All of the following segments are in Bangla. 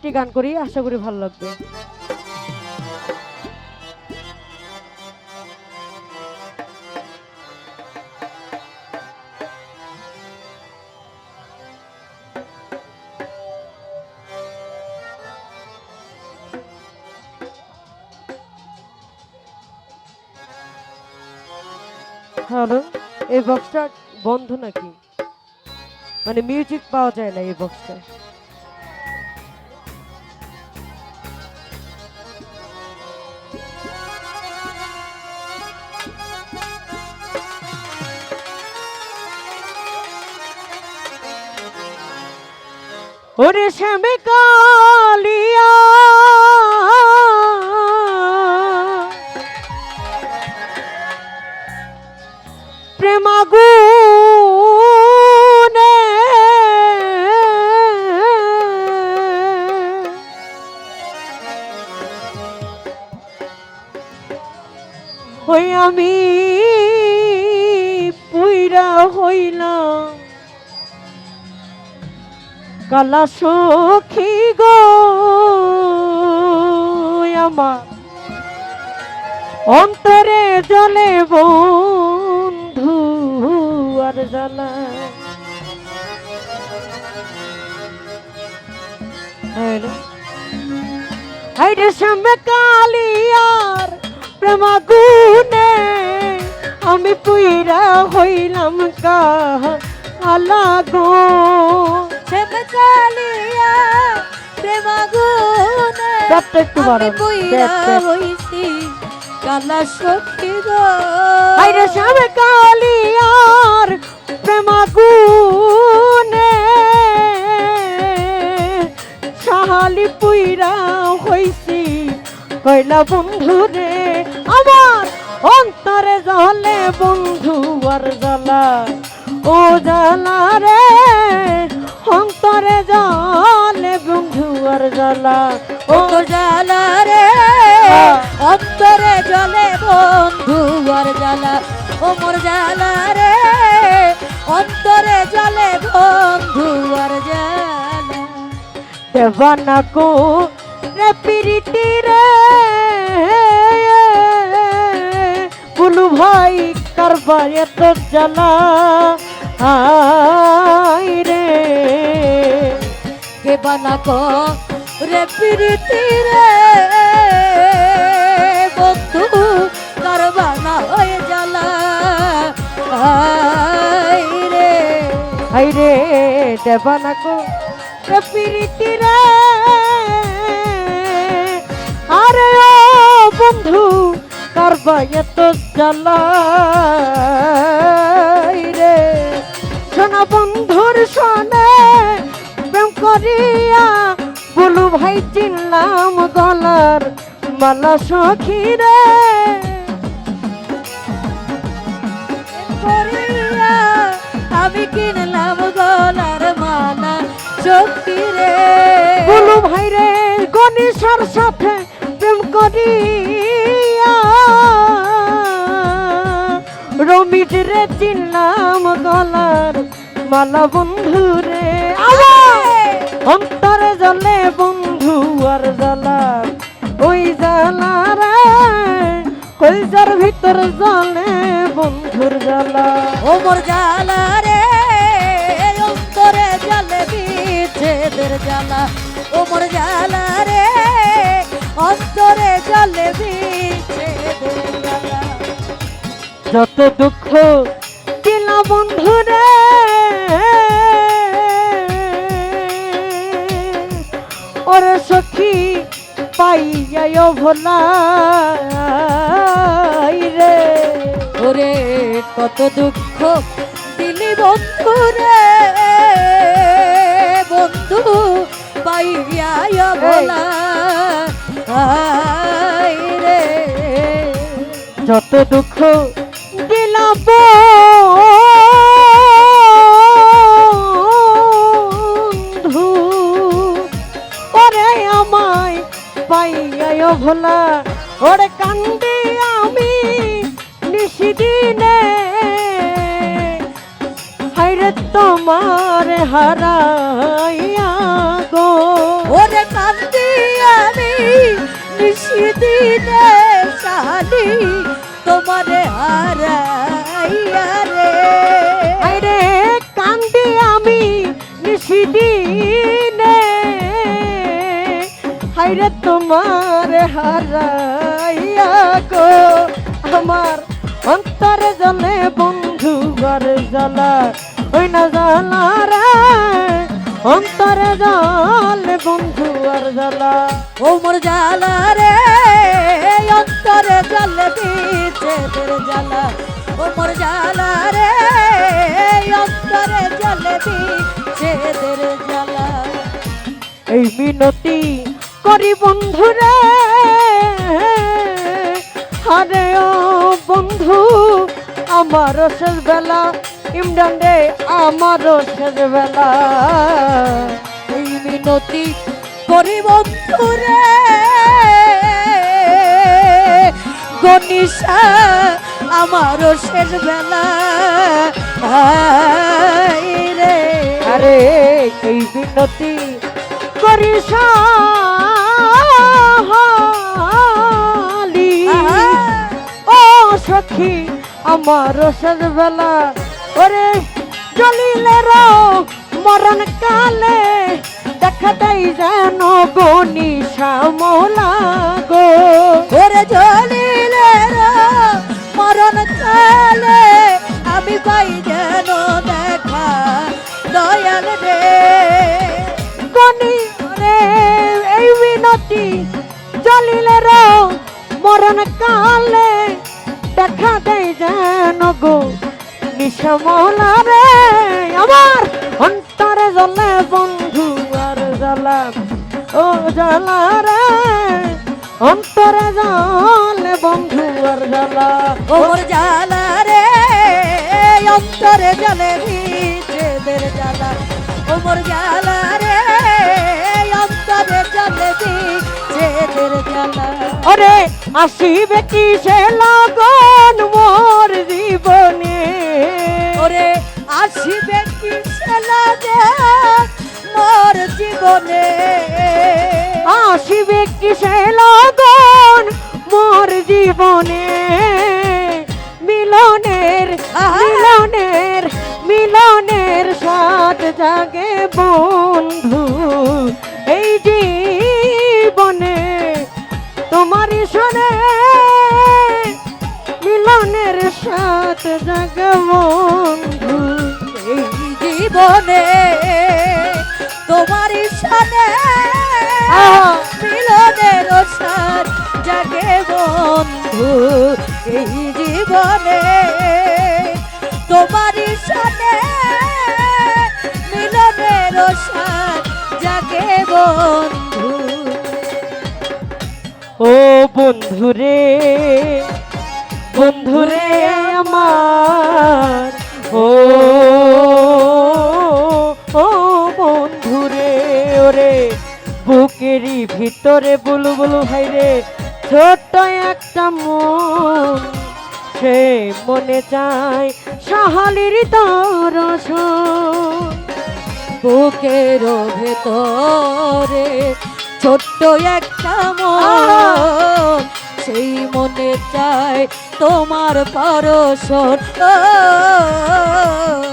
একটি গান করি, আশা করি ভালো লাগবে। এই বক্সটা বন্ধ নাকি? মানে মিউজিক পাওয়া যায় না এই বক্সটায় ওরে শ্যামে কালিয়া। প্রেমাগুনে ওই আমি পুইরা হইলাম। কালা সখী গো আমার অন্তরে জলে বন্ধু আর জ্বালা। হাইরে সামনে কালিয়ার প্রেমাগুনে আমি পুইরা হইলাম কা আলাগো শ্যামকালিয়া প্রেমাগুনে ব্যাপটা একটু আমি বাড়ান বইরা ব্যাপ, ব্যাপ। হইছি কালা সখী গো। হাইরে সামনে কালিয়ার প্রেমাগুনে সাহালি পুইরা হইছি। কইলা বন্ধু রে আমার অন্তরে জলে বন্ধু আর জ্বালা ও জ্বালা রে। অন্তরে জলে, বন্ধু আর জ্বালা। ও জ্বালা রে। অন্তরে জলে বন্ধু আর জ্বালা। ও মোর জ্বালা রে, অন্তরে জলে বন্ধু আর জ্বালা। দেবানা কো রে পিরিতি রে, বুলু ভাই কারবা এত জ্বালা। আই রে। কে বানা কো রে প্রীতি রে। বন্ধু কারবানা হয়ে জ্বালা। রে। হাই রে দেবানা কো রে পিরিতি রে। আরে ও বন্ধু কারবা এত জ্বালা। রে। সোনা বন্ধুর প্রেম করিয়া বলু ভাই চিনলাম গলার মালা সখী রে করিয়া আমি কিনলাম গলার মালা শক্তি রে বলু ভাই রে গণেশের সাথে প্রেম করিয়া। রমিজ রে চিনলাম গলার মালা বন্ধু রে আমার অন্তরে জলে বন্ধু আর জ্বালা। ওই জ্বালা রে কলজার ভিতর জলে বন্ধুর জ্বালা। ও মোর জ্বালা রে অন্তরে জলে বিচ্ছেদের জ্বালা। ও মোর জ্বালা রে অন্তরে জলে বিচ্ছেদের জ্বালা। যত দুঃখ দিল বন্ধু পাইয়ায় ভোলা রে। ওরে কত দুঃখ দিলি বন্ধু রে, বন্ধু পাইয়া বলা আই রে। যত দুঃখ দিল ভোলা। ওরে কান্দি আমি নিশিদিনে। হাইরে তোমার হারাইয়া গো। ওরে কান কান্দি আমি নিশিদিনে, শালি তোমারে হারাইয়া রে। আরে কান্দি আমি নিশিদিনে। হাইরে তোমার হারাইয়া গো। আমার অন্তরে জলে বন্ধু ঘর জ্বালা, ওই না জ্বালা রে। অন্তরে জলে বন্ধু আর জ্বালা। ও মোর জ্বালা রে, অন্তরে জল দিছে তোর জ্বালা। ও মোর জ্বালা রে, অন্তরে জল দিছে তোর জ্বালা। এই মিনতি করি বন্ধুরে। আরে ও বন্ধু আমার শেষ বেলা ইমরান রে আমার শেষ বেলা। এই মিনতি করি বন্ধুরে। গনিশা আমার শেষ বেলা। রে। আরে এই মিনতি করি সখী, আমার শেষ বেলা। ওরে জলিলের মরণ কালে দেখা দেয় যেন গনি শ্যামলা গো। ওরে জ্বলিলে মরণ কালে আমি পাই যেন দেখা দয়াল রে। গনি রে এই মিনতি জলিলের নিশামলা রে? আমার অন্তরে জলে বন্ধু আর জ্বালা। ও জ্বালা রে অন্তরে জলে বন্ধু আর জ্বালা। ওর জ্বালা রে অন্তরে জলে ভিজেদের জ্বালা। ওমর জ্বালা রে অন্তরে জলে ভিজেদের জ্বালা। ওরে আসিবে কি সে লগন মোর জীবনে? ওরে আসিবে কি লাগে মোর জীবনে? আসিবে কি সে লগন মোর জীবনে? মিলনের মিলনের মিলনের সাথ জাগে বন্ধু। এই জীবনে সাথ জাগে বন্ধু এই জীবনে তোমার আহা! মিলনের সার জাগে বন্ধু এই জীবনে তোমার সানে মিলনের সার জাগে বন্ধু ও বন্ধুরে বন্ধুরে আমার। ও ও বন্ধুরে, ওরে বুকেরই ভিতরে বুলু বুলু ভাই রে ছোট্ট একটা মন, সে মনে চায় সাহালির দর্শন। বুকের ভেতরে ছোট্ট একটা মন সেই মনে চায় তোমার পরশন ও,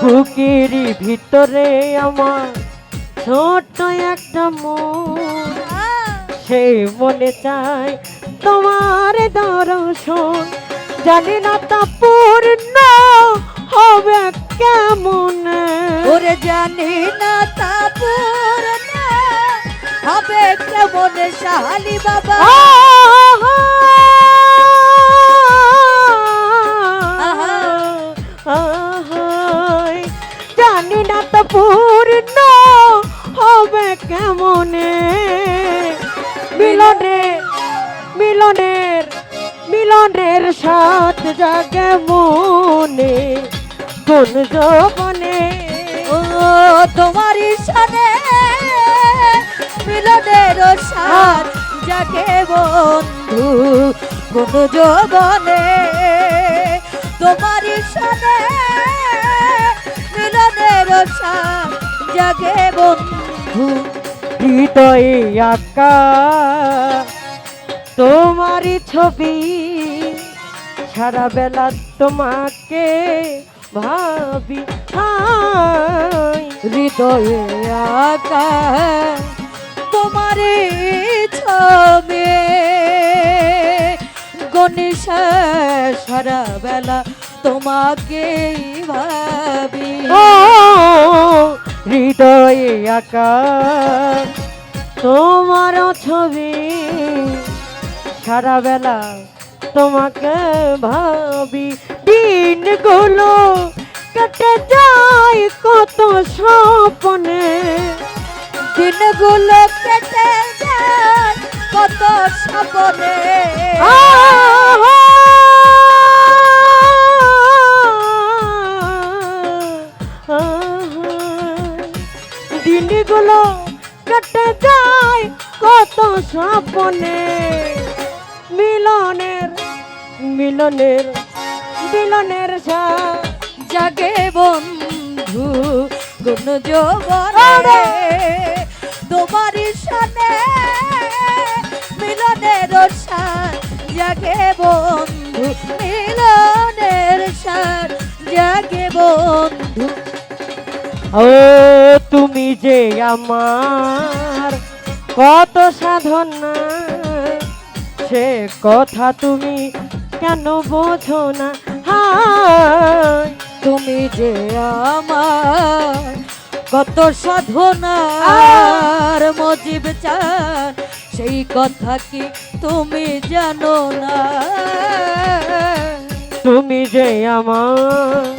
বুকেরই ভিতরে আমার ছোট্ট একটা মন। সেই মনে চায় তোমার দর্শন। জানি না তা পূর্ণ হবে কেমন। ওরে জানি না তা পূর্ণ হবে কেমন শালি বাবা! জানি না তো পূর্ণ হবে কেমনে? মিলনে মিলনের মিলনের সাথ জাগে মনে কোন যবনে। ও তোমার সানে মিলনের সার জাগে বন্ধু কোন যৌবনে তোমার সানে মিলনের সার জাগে বন্ধু হৃদয়ে আঁকা। তোমারই ছবি সারা বেলা তোমাকে ভাবি হৃদয়ে আকা। তোমারে ছবে। গণেশা সারা বেলা তোমাকে ভাবি হৃদয়ে আঁকা। তোমার ছবি সারা বেলা তোমাকে ভাবি। দিনগুলো কেটে যায় কত স্বপ্নে। দিনগুলো কেটে যায় কত! আহা! দিনগুলো কেটে যায় কত স্বপ্নে মিলনের মিলনের মিলনের সা জাগে বন্ধু কোন জবনে তোমার সানে মিলনের সার জাগে বন্ধু মিলনের সার জাগে বন্ধু। ও তুমি যে আমার কত সাধনা সে কথা তুমি কেন বোঝো না হায় তুমি যে আমার কত সাধনার মজিব চান, সেই কথা কি তুমি জানো না? তুমি যে আমার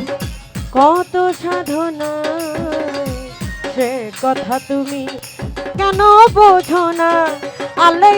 কত সাধনা, সে কথা তুমি কেন বোঝো না? আল্লাহ